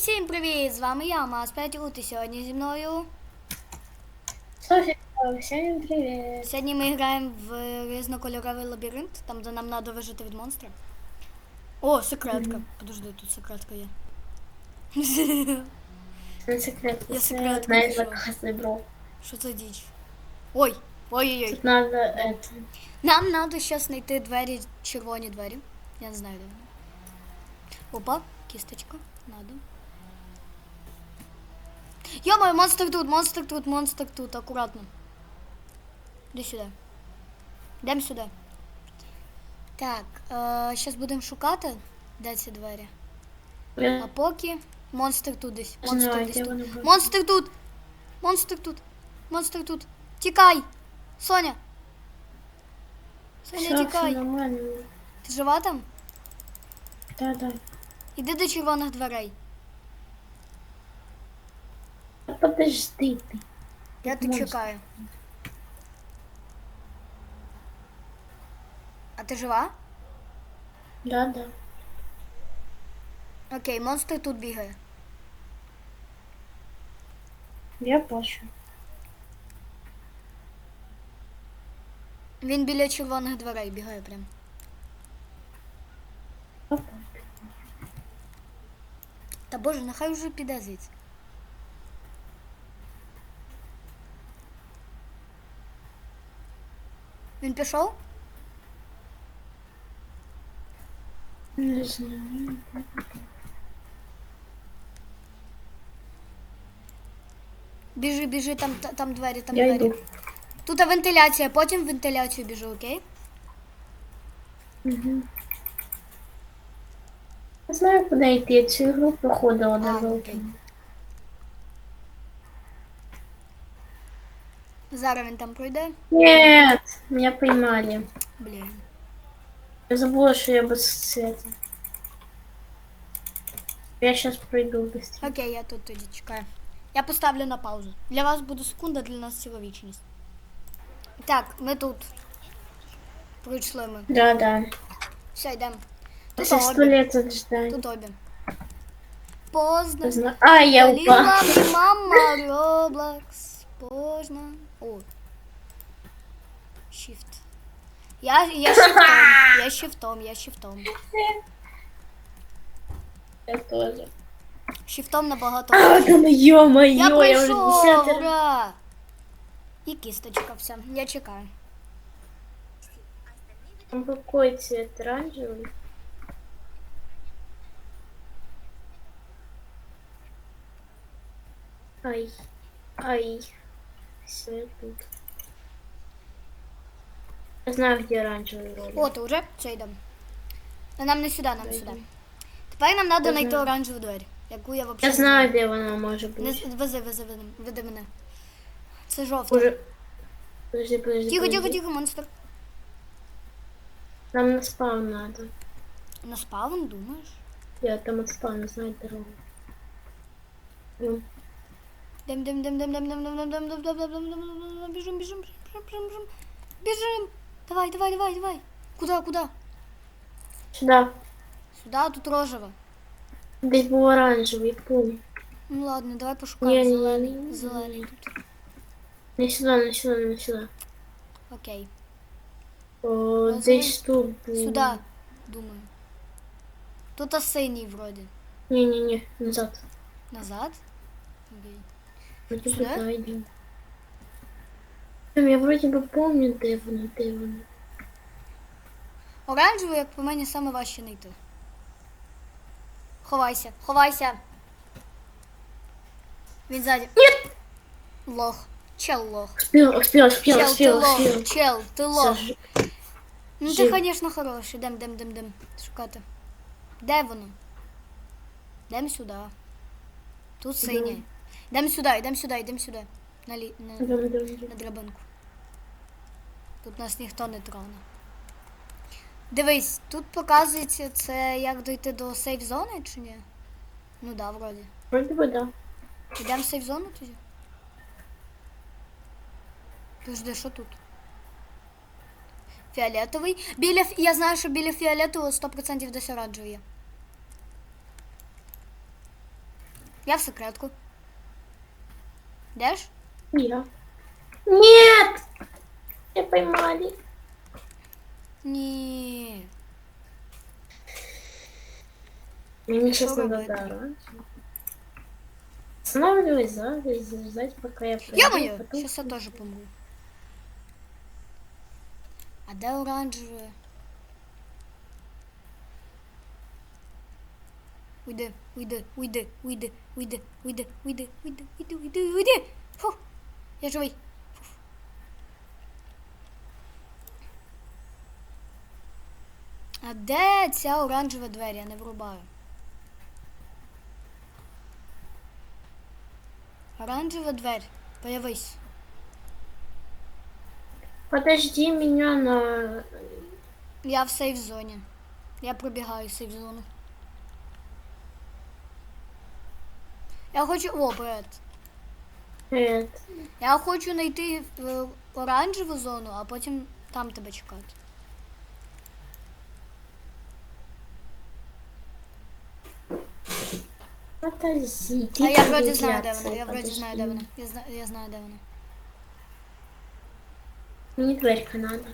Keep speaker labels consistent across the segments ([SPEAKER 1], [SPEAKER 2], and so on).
[SPEAKER 1] всім привіт! З вами я, Мас 5 Ути. Сьогодні зі мною.
[SPEAKER 2] Софія, всім привіт.
[SPEAKER 1] Сьогодні ми граємо в різнокольоровий лабіринт, там де нам треба вижити від монстра. О, секретка. Подожди, тут секретка є.
[SPEAKER 2] Це секрет.
[SPEAKER 1] Я
[SPEAKER 2] навіть
[SPEAKER 1] знайшла. Що це діч? Ой! Ой-ой-ой.
[SPEAKER 2] Тут надо это.
[SPEAKER 1] Нам треба зараз знайти двері, червоні двері. Я не знаю, де вони. Опа, кісточка. Надо. Йо-моє, монстр тут, монстр тут, монстр тут, акуратно. Іди сюди. Йдемо сюди. Так, е, зараз будемо шукати, де ці двері. А
[SPEAKER 2] Я
[SPEAKER 1] поки монстр тут десь.
[SPEAKER 2] не
[SPEAKER 1] Монстр
[SPEAKER 2] знаю,
[SPEAKER 1] десь
[SPEAKER 2] де
[SPEAKER 1] тут.
[SPEAKER 2] вони були.
[SPEAKER 1] Монстр тут! Монстр тут! Монстр тут! Тікай! Соня! Соня,
[SPEAKER 2] Все, все
[SPEAKER 1] тікай!
[SPEAKER 2] нормально.
[SPEAKER 1] Ти жива там?
[SPEAKER 2] Да, да.
[SPEAKER 1] Іди до червоних дверей.
[SPEAKER 2] Подожди ти.
[SPEAKER 1] Я тут чекаю. А ти жива?
[SPEAKER 2] Да, да.
[SPEAKER 1] Окей, монстр тут бігає.
[SPEAKER 2] Я бачу.
[SPEAKER 1] Він біля червоних дверей бігає прям. Та боже, нехай вже піде звідси. Він пішов?
[SPEAKER 2] Не знаю.
[SPEAKER 1] Біжи, біжи, там, та- там двері, там
[SPEAKER 2] Я
[SPEAKER 1] двері.
[SPEAKER 2] йду.
[SPEAKER 1] Тут вентиляція, потім в вентиляцію біжу, окей?
[SPEAKER 2] Угу. Я знаю, куди йти. Я цю ігру проходила
[SPEAKER 1] А,
[SPEAKER 2] на
[SPEAKER 1] окей.
[SPEAKER 2] великому.
[SPEAKER 1] Зараз він там пройде.
[SPEAKER 2] Нет, меня поймали.
[SPEAKER 1] Блін.
[SPEAKER 2] Я забыла, что я без света. Я сейчас пройду быстрее.
[SPEAKER 1] Окей, я тут тоді чекаю. Я поставлю на паузу. Для вас буде секунда, для нас ціла вічність. Так, ми тут. Пройшли ми.
[SPEAKER 2] Да, да.
[SPEAKER 1] Все, йдемо. Тут
[SPEAKER 2] Сейчас сто
[SPEAKER 1] обі.
[SPEAKER 2] лет ждать.
[SPEAKER 1] Тут обі. Поздно.
[SPEAKER 2] Зна- А, я упала.
[SPEAKER 1] Ліла мама Роблакс. Поздно. О. Shift. Я, я shiftом, я shiftом, я shiftом.
[SPEAKER 2] Я тоже.
[SPEAKER 1] Shiftом набагато.
[SPEAKER 2] А, там ё-моё,
[SPEAKER 1] Я
[SPEAKER 2] я уже
[SPEAKER 1] прийшов,
[SPEAKER 2] десятый раз.
[SPEAKER 1] ура! І кісточка вся. Я чекаю.
[SPEAKER 2] Там какой цвет? Оранжевый? Ай, ай. Все, тут. Я знаю, где оранжевый ролик.
[SPEAKER 1] Ти вже? Все, йдемо. Ну, нам не сюди, нам
[SPEAKER 2] Дай,
[SPEAKER 1] сюди. Тепер нам треба
[SPEAKER 2] Я
[SPEAKER 1] знайти
[SPEAKER 2] знаю.
[SPEAKER 1] оранжеву двері, яку я взагалі
[SPEAKER 2] Я знаю, где она может
[SPEAKER 1] Не з- вези, вези, вези, веди мене. Це жовта.
[SPEAKER 2] Уже... Подожди, подожди.
[SPEAKER 1] Тихо, тихо,
[SPEAKER 2] подожди.
[SPEAKER 1] тихо, монстр.
[SPEAKER 2] Нам на спаун надо.
[SPEAKER 1] На спавн, думаєш?
[SPEAKER 2] Я там от спауна знаю дорогу. Ну,
[SPEAKER 1] Дем, дем, дем, дем, дем, дем, дем, дем, дем, дем, дем, дем, дем, дем, дем, Біжим, біжим, біжим, біжим, біжим. Біжим. Давай, давай, давай, давай. Куда, куда?
[SPEAKER 2] Сюда.
[SPEAKER 1] Сюда, тут рожево.
[SPEAKER 2] Десь був оранжевий, помню.
[SPEAKER 1] Ну ладно, давай пошукаємо
[SPEAKER 2] Ні, ні,
[SPEAKER 1] зелений.
[SPEAKER 2] ні, ні.
[SPEAKER 1] Тут.
[SPEAKER 2] Не сюди, не сюди, не сюди.
[SPEAKER 1] Окей.
[SPEAKER 2] О,
[SPEAKER 1] Розовий?
[SPEAKER 2] десь тут був.
[SPEAKER 1] Сюда, думаю. Тут а синій вроді.
[SPEAKER 2] Ні-ні-ні, назад.
[SPEAKER 1] Назад?
[SPEAKER 2] Да. Ем, Я вроді би помню, де вони, де вони.
[SPEAKER 1] Оранжевий, як по мені, саме важче знайти. Ховайся, ховайся. Він ззаді.
[SPEAKER 2] Ні!
[SPEAKER 1] Лох. Чел лох.
[SPEAKER 2] Успів, успів, успів,
[SPEAKER 1] Чел, ти лох. Чел, ти лох. Ну ти,
[SPEAKER 2] жив.
[SPEAKER 1] звісно, хороший. Дем, дем, дем, дем. Шукати. Де воно? Дем сюди. Тут синє. Йдем сюди, йдем сюди, йдем сюди. На, лі... на...
[SPEAKER 2] Йдемо, йдемо, йдемо.
[SPEAKER 1] на драбинку. Тут нас ніхто не троне. Дивись, тут показується це як дойти до сейф зони чи ні? Ну да, вроді.
[SPEAKER 2] Вроді би да.
[SPEAKER 1] Йдемо в сейф зону тоді? Подожди, що тут? Фіолетовий. Біля, я знаю, що біля фіолетового 100% десь оранжевий є. Я в секретку. Дашь?
[SPEAKER 2] Я. Нет! Я поймали.
[SPEAKER 1] Не.
[SPEAKER 2] Мне сейчас надо дарать. Останавливаюсь, да, ждать, пока я приду.
[SPEAKER 1] Я
[SPEAKER 2] Потом...
[SPEAKER 1] Сейчас я тоже помру. А да, оранжевые. Уйди, уйди, уйди, уйди, уйди, уйди, уйди, уйди, уйди, уйди, уйди. Фу, я живий. Фу. А де ця оранжева двері? Я не врубаю. Оранжева дверь. Появись.
[SPEAKER 2] Подожди меня на...
[SPEAKER 1] Я в сейф зоні. Я пробігаю сейф Я хочу. О, привет.
[SPEAKER 2] Это.
[SPEAKER 1] Я хочу знайти е, оранжеву зону, а потім там тебе чекати.
[SPEAKER 2] Подожди.
[SPEAKER 1] А я вроді знаю, де вона. Я вроді знаю, де вона. Я знаю, я знаю, де вона.
[SPEAKER 2] Мне дверька надо.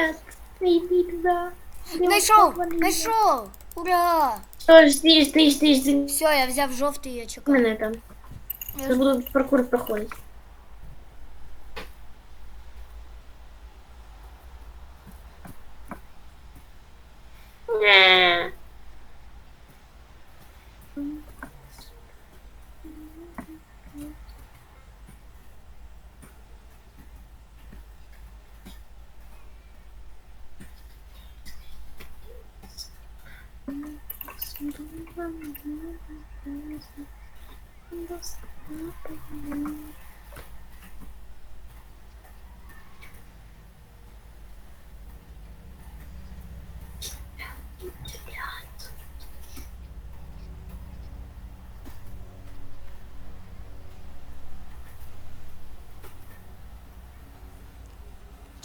[SPEAKER 2] Нет, иди.
[SPEAKER 1] Знайшов! Знайшов! Ура!
[SPEAKER 2] Что, жди, жди, жди, жди.
[SPEAKER 1] Все, я взяв жовтий, я чекаю.
[SPEAKER 2] Мене там.
[SPEAKER 1] Я
[SPEAKER 2] буду паркур проходить.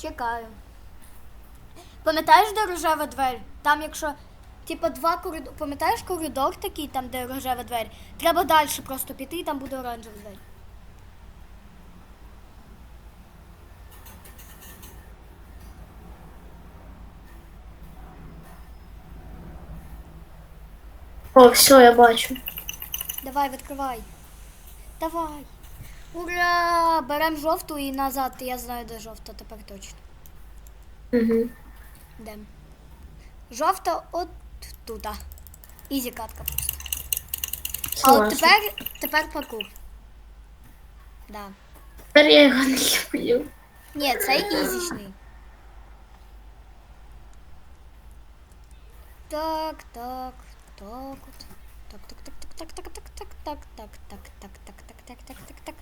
[SPEAKER 1] Чекаю. Пам'ятаєш, де рожева двері? Там, якщо. Типа два коридори. Пам'ятаєш коридор такий, там, де рожева двері? Треба далі просто піти, і там буде оранжева двері.
[SPEAKER 2] О, все, я бачу.
[SPEAKER 1] Давай, відкривай. Давай. Ура! Беремо жовту і назад. Я знаю, де жовта, тепер точно.
[SPEAKER 2] Угу.
[SPEAKER 1] Де? Жовта от тут. Ізі катка просто. А от тепер, тепер паркур. Да.
[SPEAKER 2] Тепер я його не люблю.
[SPEAKER 1] Ні, це ізічний. Так, так, так от. Так, так, так, так, так, так, так, так, так, так, так, так, так, так, так, так, так.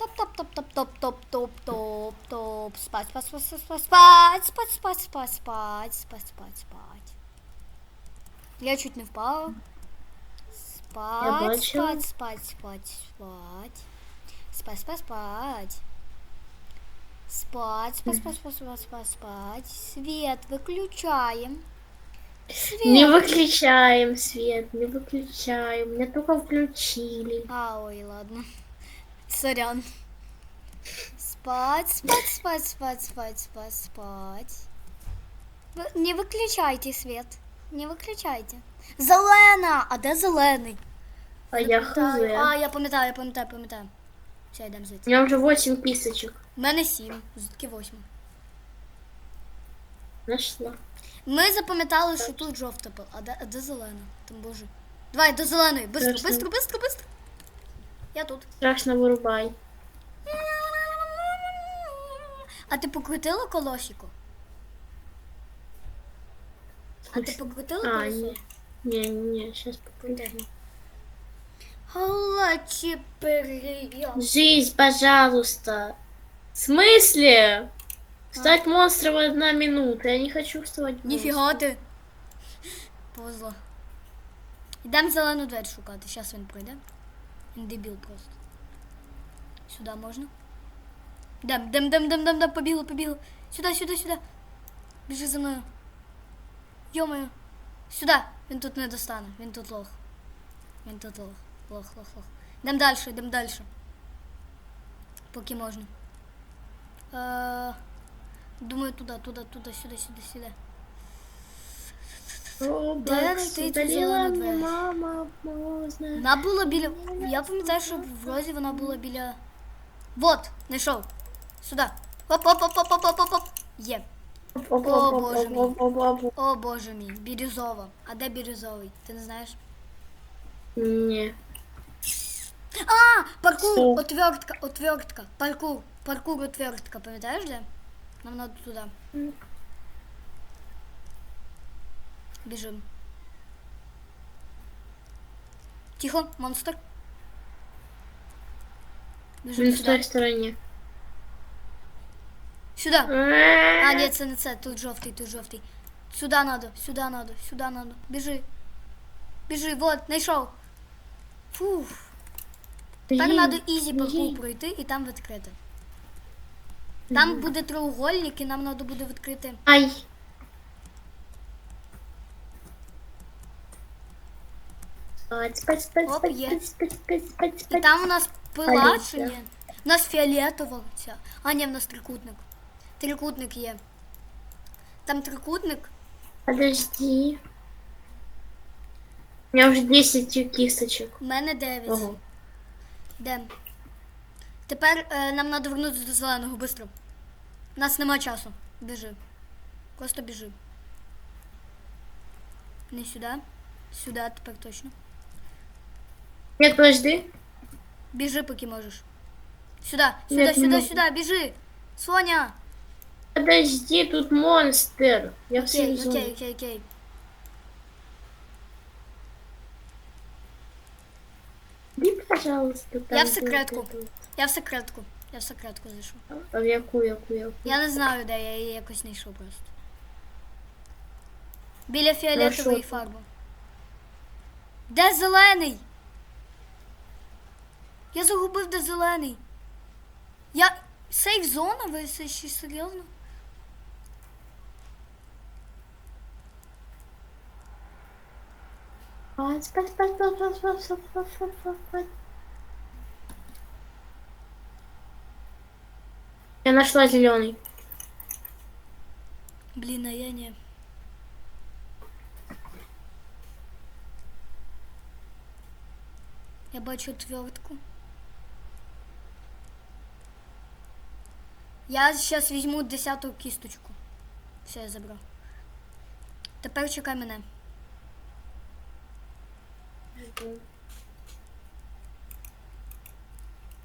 [SPEAKER 1] Топ, топ, топ, топ, топ, топ, топ, топ, топ. Спать, спать, спать, спать, спать, спать, спать, спать, спать, спать, спать, спать. Я чуть не впала. Спать, спать, спать, спать, спать. Спать, спать, спать. Спать, спать, спать, спать, спать, спать, спать. Свет выключаем. Свет.
[SPEAKER 2] Не выключаем свет, не выключаем. Меня только включили.
[SPEAKER 1] А, ой, ладно. Сорян. Спать, спать, спать, спать, спать, спать, спать. Вы- Не выключайте свет. Не выключайте. Зелена! А де зелений?
[SPEAKER 2] А я хз.
[SPEAKER 1] Пам'ятаю. А, я пам'ятаю, я пам'ятаю, пам'ятаю. Все, йдемо
[SPEAKER 2] У
[SPEAKER 1] звідси.
[SPEAKER 2] меня уже 8 писочек.
[SPEAKER 1] У мене сім, звідки восьми.
[SPEAKER 2] Нашла.
[SPEAKER 1] Ми запам'ятали, що тут жовта, була, а де, а де зелена? Там боже. Давай, до зеленої. Бистро,
[SPEAKER 2] Страшно.
[SPEAKER 1] бистро, бистро, бистро. Я тут.
[SPEAKER 2] Страшно вырубай.
[SPEAKER 1] А ти покрутила колосико? А ти покрутила
[SPEAKER 2] А,
[SPEAKER 1] колесо?
[SPEAKER 2] не. Не, не, сейчас попробуем.
[SPEAKER 1] Халачі перейом.
[SPEAKER 2] Жизнь, пожалуйста. В смысле? Стать монстром одна минута. Я не хочу вставать.
[SPEAKER 1] Ніфіга ти. Повезло. Йдемо зелену двері шукати. Зараз він прийде. Дебил просто. Сюда можно? Дам, дам, дам, дам, дам, дам, побила, побила. Сюда, сюда, сюда. Бежи за мною. Ё-моё. Сюда. Він тут не достану. Він тут лох. Він тут лох. Лох, лох, лох. Дам дальше, дам дальше. Поки можна. Е, думаю, туда, туда, туда, сюда, сюда, сюда.
[SPEAKER 2] Робокс,
[SPEAKER 1] ти тут
[SPEAKER 2] удалила
[SPEAKER 1] зелена
[SPEAKER 2] мне
[SPEAKER 1] двері?
[SPEAKER 2] мама поздно.
[SPEAKER 1] Вона була біля. Я пам'ятаю, що в розі вона була біля. Вот, знайшов. Сюди. Оп, оп, оп, оп, оп, оп, оп, оп. Є. О, Боже мій.
[SPEAKER 2] О,
[SPEAKER 1] О боже мій, бірюзова. А де бірюзовий? Ти не знаєш?
[SPEAKER 2] Не.
[SPEAKER 1] А, паркур,
[SPEAKER 2] Що?
[SPEAKER 1] отвертка, отвертка, паркур, паркур, отвертка, пам'ятаєш де? Нам надо туди. Бежим. Тихо, монстр. Бежим
[SPEAKER 2] Он сюда.
[SPEAKER 1] в
[SPEAKER 2] той стороне.
[SPEAKER 1] Сюда. а, нет, СНЦ, тут жовтый, тут жовтый. Сюда надо, сюда надо, сюда надо. Бежи. Бежи, вот, нашел. Фух. Блин, так надо изи парку пройти и там в відкрити. Там буде треугольник і нам треба буде відкрити.
[SPEAKER 2] Ай!
[SPEAKER 1] Оп, є. І там у нас пила чи ні? У нас фіолетова ця. А, ні, в нас трикутник. Трикутник є. Там трикутник.
[SPEAKER 2] Подожди. У меня уже 10 кисточек.
[SPEAKER 1] У мене 9.
[SPEAKER 2] Ого.
[SPEAKER 1] Йдем. Тепер е, нам треба вернутися до зеленого швидко. У нас нема часу. Біжи. Просто біжи. Не сюди. Сюди тепер точно.
[SPEAKER 2] Нет, подожди.
[SPEAKER 1] Біжи, поки можеш. Сюди, сюди,
[SPEAKER 2] Нет, не
[SPEAKER 1] сюди,
[SPEAKER 2] можу.
[SPEAKER 1] сюди, біжи. Соня.
[SPEAKER 2] Подожди, тут монстр. Я в
[SPEAKER 1] Окей,
[SPEAKER 2] сейф
[SPEAKER 1] окей,
[SPEAKER 2] зоне.
[SPEAKER 1] окей, окей.
[SPEAKER 2] Иди, пожалуйста. там
[SPEAKER 1] Я в
[SPEAKER 2] где
[SPEAKER 1] секретку.
[SPEAKER 2] ты тут.
[SPEAKER 1] Я в секретку. Я в секретку зайшов.
[SPEAKER 2] А в яку, яку, яку?
[SPEAKER 1] Я не знаю, де я її якось знайшов просто. Біля фіолетової
[SPEAKER 2] Ну, що?
[SPEAKER 1] фарби. Де зелений? Я загубив де зелений. Я... Сейф зона, ви це ще серйозно?
[SPEAKER 2] Я нашла зеленый.
[SPEAKER 1] Блин, а я не. Я бачу твердку. Я зараз візьму десяту кісточку. Все, я забрав. Тепер чекай мене.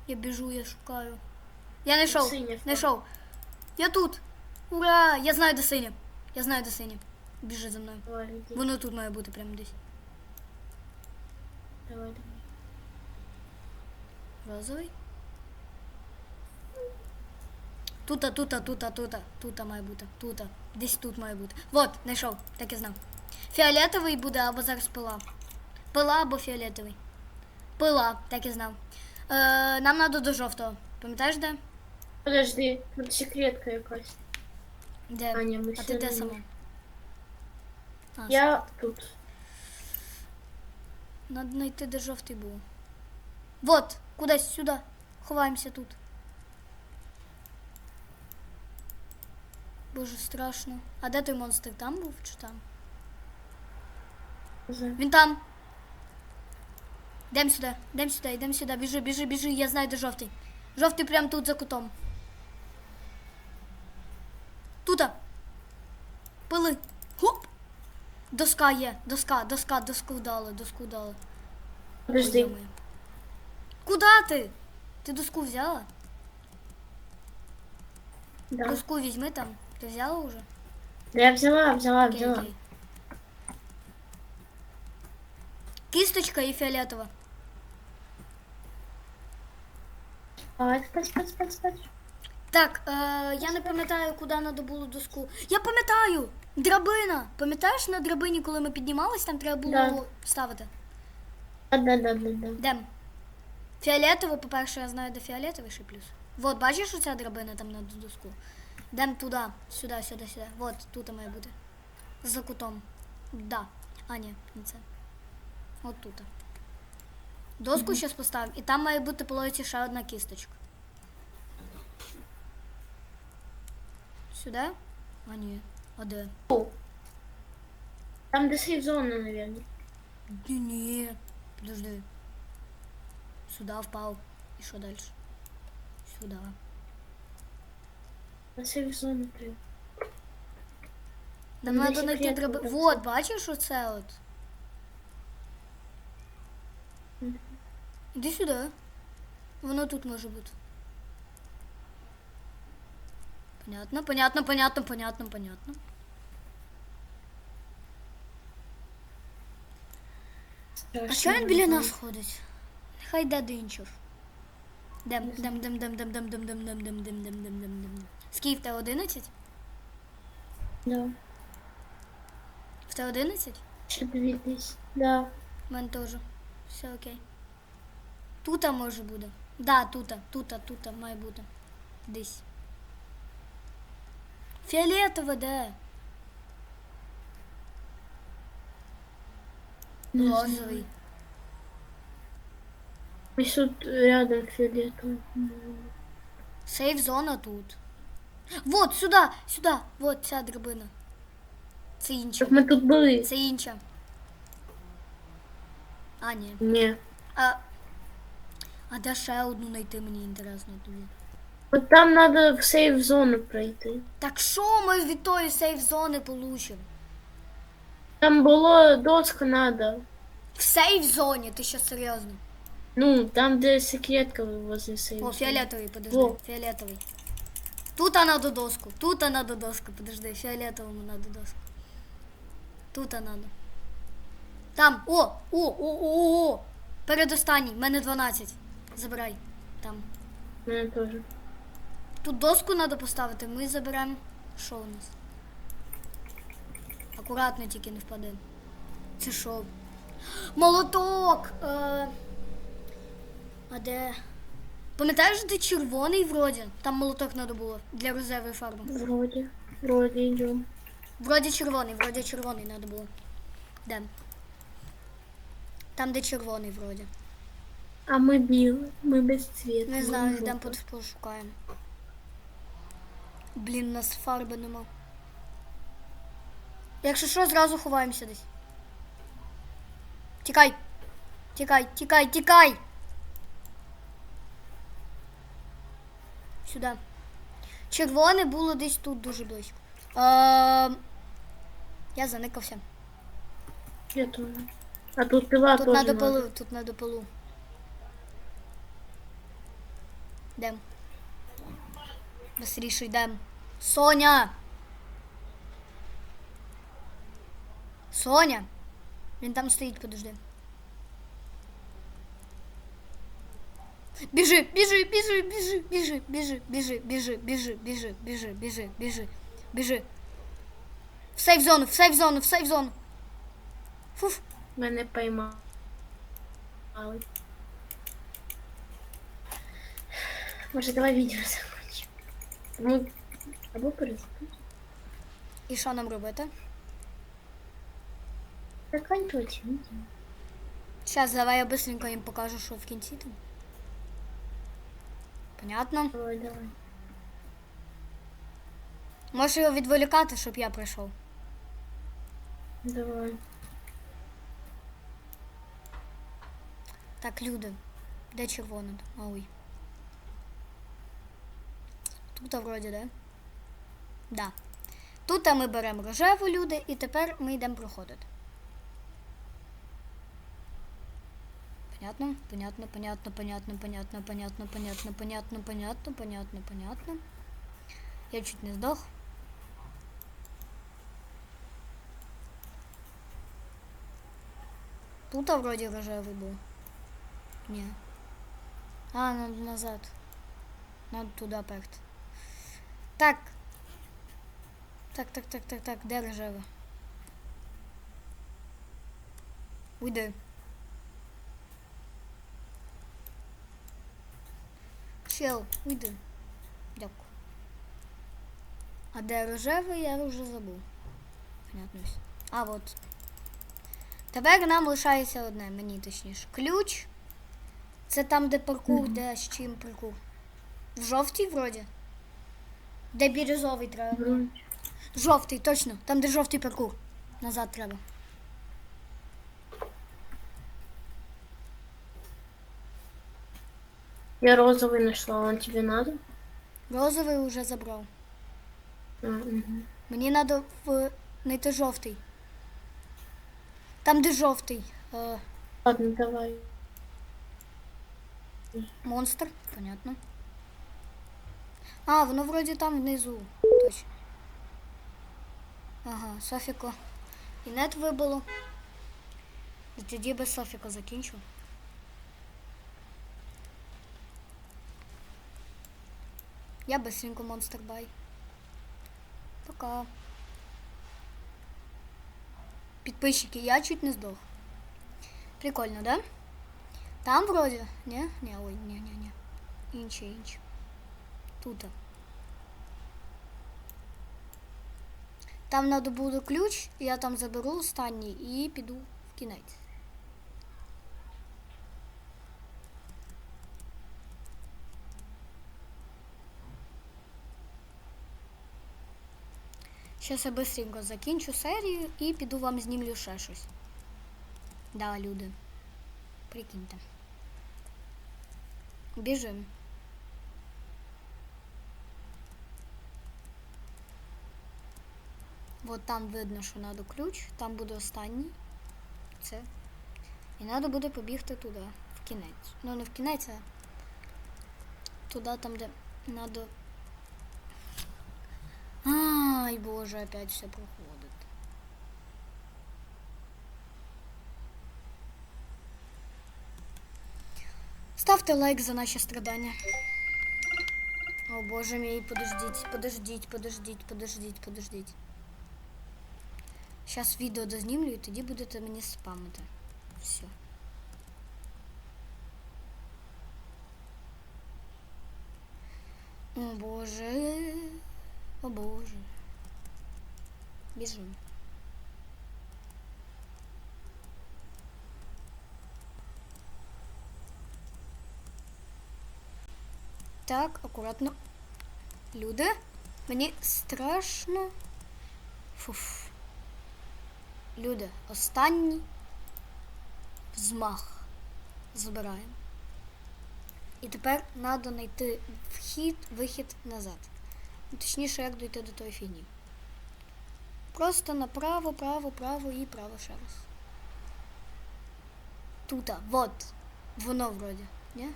[SPEAKER 1] Я біжу, я шукаю. Я знайшов. Знайшов. Я тут. Ура! Я знаю, де синя. Я знаю, де синя. Біжи за мною.
[SPEAKER 2] Иди.
[SPEAKER 1] Воно тут має бути прямо десь.
[SPEAKER 2] Давай, давай.
[SPEAKER 1] Розовий. Тута, тута, тута, тута. Тута має бути. Тута. Десь тут має бути. Вот, знайшов. Так і знав. Фіолетовий буде або зараз пила. Пила або фіолетовий. Пила, так і знав. Е, нам треба до жовтого. Пам'ятаєш де?
[SPEAKER 2] Подожди, тут секретка якась.
[SPEAKER 1] Де?
[SPEAKER 2] А, ні, ми
[SPEAKER 1] а ти де сама? А,
[SPEAKER 2] Я тут.
[SPEAKER 1] Надо знайти, де жовтий був. Вот, кудись сюди. Ховаємося тут. Боже, страшно. А де той монстр? Там був чи там?
[SPEAKER 2] За.
[SPEAKER 1] Він там. Йдем сюди, йдем сюди, йдем сюди. Біжи, біжи, біжи, я знаю, де жовтий. Жовтий прямо тут за кутом. Тута. Пили. Хоп! Доска є, доска, доска, доску дали, доску дали.
[SPEAKER 2] Подожди.
[SPEAKER 1] Куда ти? Ти доску взяла?
[SPEAKER 2] Да.
[SPEAKER 1] Доску візьми там. Ти взяла уже?
[SPEAKER 2] Да я взяла, взяла,
[SPEAKER 1] Окей,
[SPEAKER 2] взяла.
[SPEAKER 1] окей. Кісточка і фіолетова.
[SPEAKER 2] Спать, спать, спать, спать, спать.
[SPEAKER 1] Так, е, я не пам'ятаю, куди треба було доску. Я пам'ятаю! Драбина! Пам'ятаєш на драбині, коли ми піднімались, там треба було
[SPEAKER 2] Да.
[SPEAKER 1] ставити.
[SPEAKER 2] Да, да, да, да, да.
[SPEAKER 1] Дем. Фіолетовий, по-перше, я знаю, де фіолетовий ще плюс. Вот, бачиш оця драбина там на доску? Дем туди, сюди, сюди, сюди. Вот, тут має бути. За кутом. Да. А, ні, не це. От тут. Доску щас поставив, і там має бути по логіці ще одна кісточка. Сюди? А ні. А де?
[SPEAKER 2] Там де сейф зона, наверное.
[SPEAKER 1] Ні, ні. Подожди. Сюди впав. І що далі? Сюди.
[SPEAKER 2] На зону треба.
[SPEAKER 1] Нам треба знайти
[SPEAKER 2] там
[SPEAKER 1] Вот, бачиш оце от? Іди сюди. Воно тут може бути. Понятно, понятно, понятно, понятно, понятно. А що він біля нас ходить? Нехай йде до інших. Дем, дем, дем, дем, дем, дем, дем, дем, дем, дем, дем, дем, дем, дем, дем. Скільки в тебе 11?
[SPEAKER 2] Да.
[SPEAKER 1] В тебе 11?
[SPEAKER 2] Ще дві десь. Да.
[SPEAKER 1] У мене теж. Все окей. Тута може буде. Да, тута, тута, тута має бути. Десь. Фіолетове, де? Розовий.
[SPEAKER 2] Ось тут рядом фіолетовий.
[SPEAKER 1] Сейф зона тут. Вот, сюди, сюди. Вот ця драбина. Це інша.
[SPEAKER 2] Так ми тут були.
[SPEAKER 1] Це інша. А, ні.
[SPEAKER 2] Ні.
[SPEAKER 1] А, а де ще одну знайти, мені інтересно тобі.
[SPEAKER 2] От там треба в сейф зону пройти.
[SPEAKER 1] Так що ми від тої сейф зони получимо?
[SPEAKER 2] Там було доска надо.
[SPEAKER 1] В сейф зоні, ти що серйозно?
[SPEAKER 2] Ну, там, де секретка возле сейф
[SPEAKER 1] О, фиолетовый, подожди,
[SPEAKER 2] Во.
[SPEAKER 1] фиолетовый. Тут она надо доску, тут она надо доску, подожди, фиолетовому надо доску. Тут она надо. Там, о, о, о, о, о, о. Передостанній, в мене 12. Забирай. Там.
[SPEAKER 2] Мене теж.
[SPEAKER 1] Тут доску треба поставити, ми заберемо. Що у нас? Акуратно тільки не впаде. Це що? Молоток! Е... А де? Пам'ятаєш, де червоний вроді? Там молоток треба було для розової фарби.
[SPEAKER 2] Вроді. Вроді йдемо.
[SPEAKER 1] Вроді червоний, вроді червоний треба було. Де? Там, де червоний вроді.
[SPEAKER 2] А ми білі. Ми без цвіту.
[SPEAKER 1] Не знаю, йдемо пошукаємо. Блін, у нас фарби нема. Якщо що, зразу ховаємося десь. Тікай! Тікай, тікай, тікай! Сюди. Червоне було десь тут дуже близько. Ем, я заникався.
[SPEAKER 2] Я теж. А тут пила
[SPEAKER 1] Тут надо полу, тут надо полу. Йдем. Быстріше йдем. Соня! Соня! Він там стоїть, подожди. Біжи, біжи, біжи, біжи, біжи, біжи, біжи, біжи, біжи, біжи, біжи, біжи, біжи, біжи. В сейф зону, в сейф зону, в сейф зону. Фуф.
[SPEAKER 2] Мене поймали. Може, давай відео закончимо. Ну, або перезапустимо.
[SPEAKER 1] І що нам робити?
[SPEAKER 2] Заканчувати відео.
[SPEAKER 1] Сейчас давай я быстренько їм покажу, що в кінці там. Понятно?
[SPEAKER 2] Давай, давай.
[SPEAKER 1] Можеш його відволікати, щоб я прийшов.
[SPEAKER 2] Давай.
[SPEAKER 1] Так, люди. Де червоне? А, ой. Тут вроді, да? Да. Тут ми беремо рожеву люди, і тепер ми йдемо проходити. Понятно? Понятно, понятно, понятно, понятно, понятно, понятно, понятно, понятно, понятно, понятно. Я чуть не здох. Тут вроді рожевий був. Ні. А, надо назад. Надо туди перти. Так. Так, так, так, так, так, де рожева? Уйди. Чел, уйди. Дякую. А де рожевий, я вже забув. Понятно. А, от. Тепер нам лишається одне, мені точніше. Ключ. Це там, де паркур,
[SPEAKER 2] Мгм.
[SPEAKER 1] де з чим паркур. В жовтій вроді. Де бірюзовий треба.
[SPEAKER 2] Вроде.
[SPEAKER 1] Жовтий, точно. Там, де жовтий паркур. Назад треба.
[SPEAKER 2] Я розовый нашла, он тебе надо?
[SPEAKER 1] Розовий уже забрав.
[SPEAKER 2] А, угу.
[SPEAKER 1] Мені треба в... знайти жовтий. Там, де жовтий. Е,
[SPEAKER 2] Ладно, давай.
[SPEAKER 1] монстр, понятно. А, воно вроді там внизу. Точно. Ага, Софіко. І нет вибило. Тоді без Софіка закінчу. Я быстренько монстр бай. Пока. Підписчики, я чуть не здох. Прикольно, да? Там вроде. Не? Не, ой, не, не, не. Інше, інше. Тут. Там надо буде ключ, я там заберу останній і піду в кінець. Щас я быстренько закінчу серію і піду вам знімлю ще щось. Да, люди. Прикиньте. Біжим. Вот там видно, що треба ключ, там буде останній. Це. І треба буде побігти туди, в кінець. Ну не в кінець, а туди, там, де треба. Ай, боже, опять все проходить. Ставте лайк за наші страдання. О боже мій, подождіть, подождіть, подождіть, подождіть, подождіть. Зараз відео дознімлю і тоді будете мені спамити. Все. О боже. О боже. Біжим. Так, акуратно. Люди, мені страшно. Фуф. Люди, останній взмах. Забираємо. І тепер треба знайти вхід, вихід назад. Ну, Точніше, як дійти до тої фігні. Просто направо, право, право і право ще раз. Тута, вот. Воно вроді. Ні?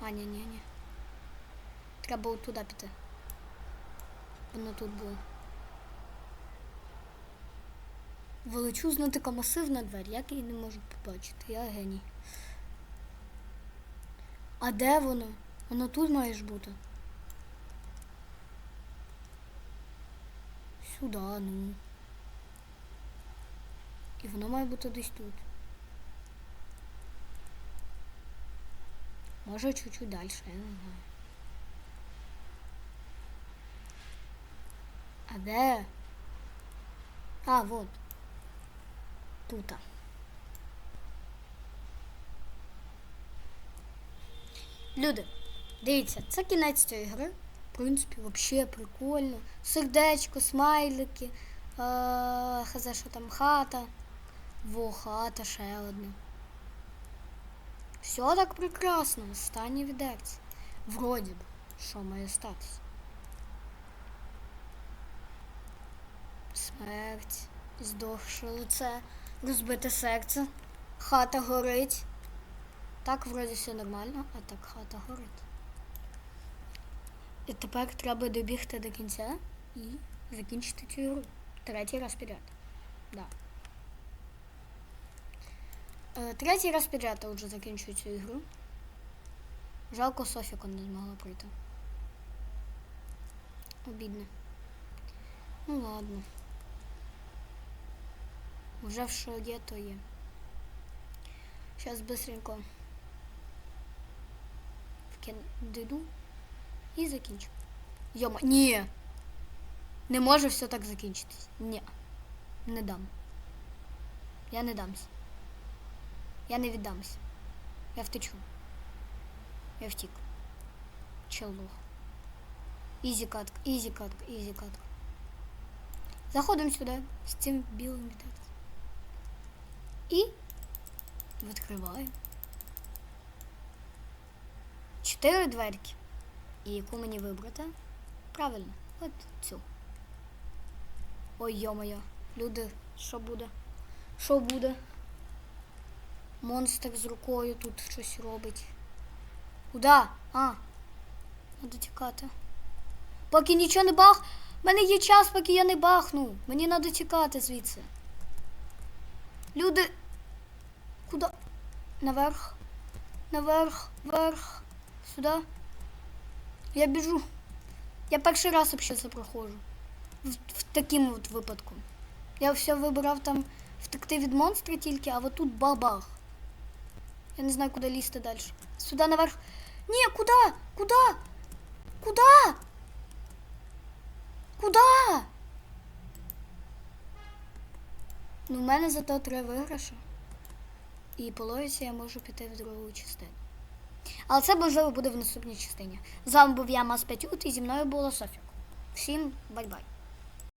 [SPEAKER 1] А, ні, ні, ні. Треба от туди піти. Воно тут було. Величезна така масивна двері, як її не можу побачити. Я геній. А де воно? Воно тут має ж бути. Сюди, ну. І воно має бути десь тут. Може чуть-чуть далі, я не знаю. А де? А, вот. Тута. Люди, дивіться, це кінець цієї гри. В принципі, взагалі прикольно. Сердечко, смайлики. Хз, що там хата. Во, хата ще одна. Все так прекрасно. Останнє відерце. Вроді б, що має статися. Смерть, здохше лице, розбите серце, хата горить. Так, вроді все нормально, а так хата горить. І тепер треба добігти до кінця і закінчити цю гру. Третій раз підряд. Да. Е, третій раз підряд я вже закінчую цю ігру. Жалко Софіку не змогла пройти. Обідно. Ну ладно. Вже в що то є. Зараз быстренько. я дойду і закінчу. Йома, ні. Не може все так закінчитись. Ні. Не дам. Я не дамся. Я не віддамся. Я втечу. Я втік. Челлох. Ізі катка, ізі катка, ізі катка. Заходимо сюди з цим білим вітати. І відкриваємо. Чотири дверки. І яку мені вибрати? Правильно, от цю. Ой, йо-моє, люди, що буде? Що буде? Монстр з рукою тут щось робить. Куда? А. Надо тікати. Поки нічого не бах. У мене є час, поки я не бахну. Мені треба тікати звідси. Люди. Куда? Наверх. Наверх, вверх. Сюди. Я біжу. Я перший раз взагалі це проходжу. В, в таким от випадку. Я все вибирав там втекти від монстра тільки, а от тут бабах. Я не знаю, куди лізти далі. Сюди наверх. Ні, куди? Куди? Куди? Куди? Ну, в мене зато три виграші. І по логіці я можу піти в другу частину. Але це можливо буде в наступній частині. З вами був я Мас Петют і зі мною була Софік. Всім бай-бай.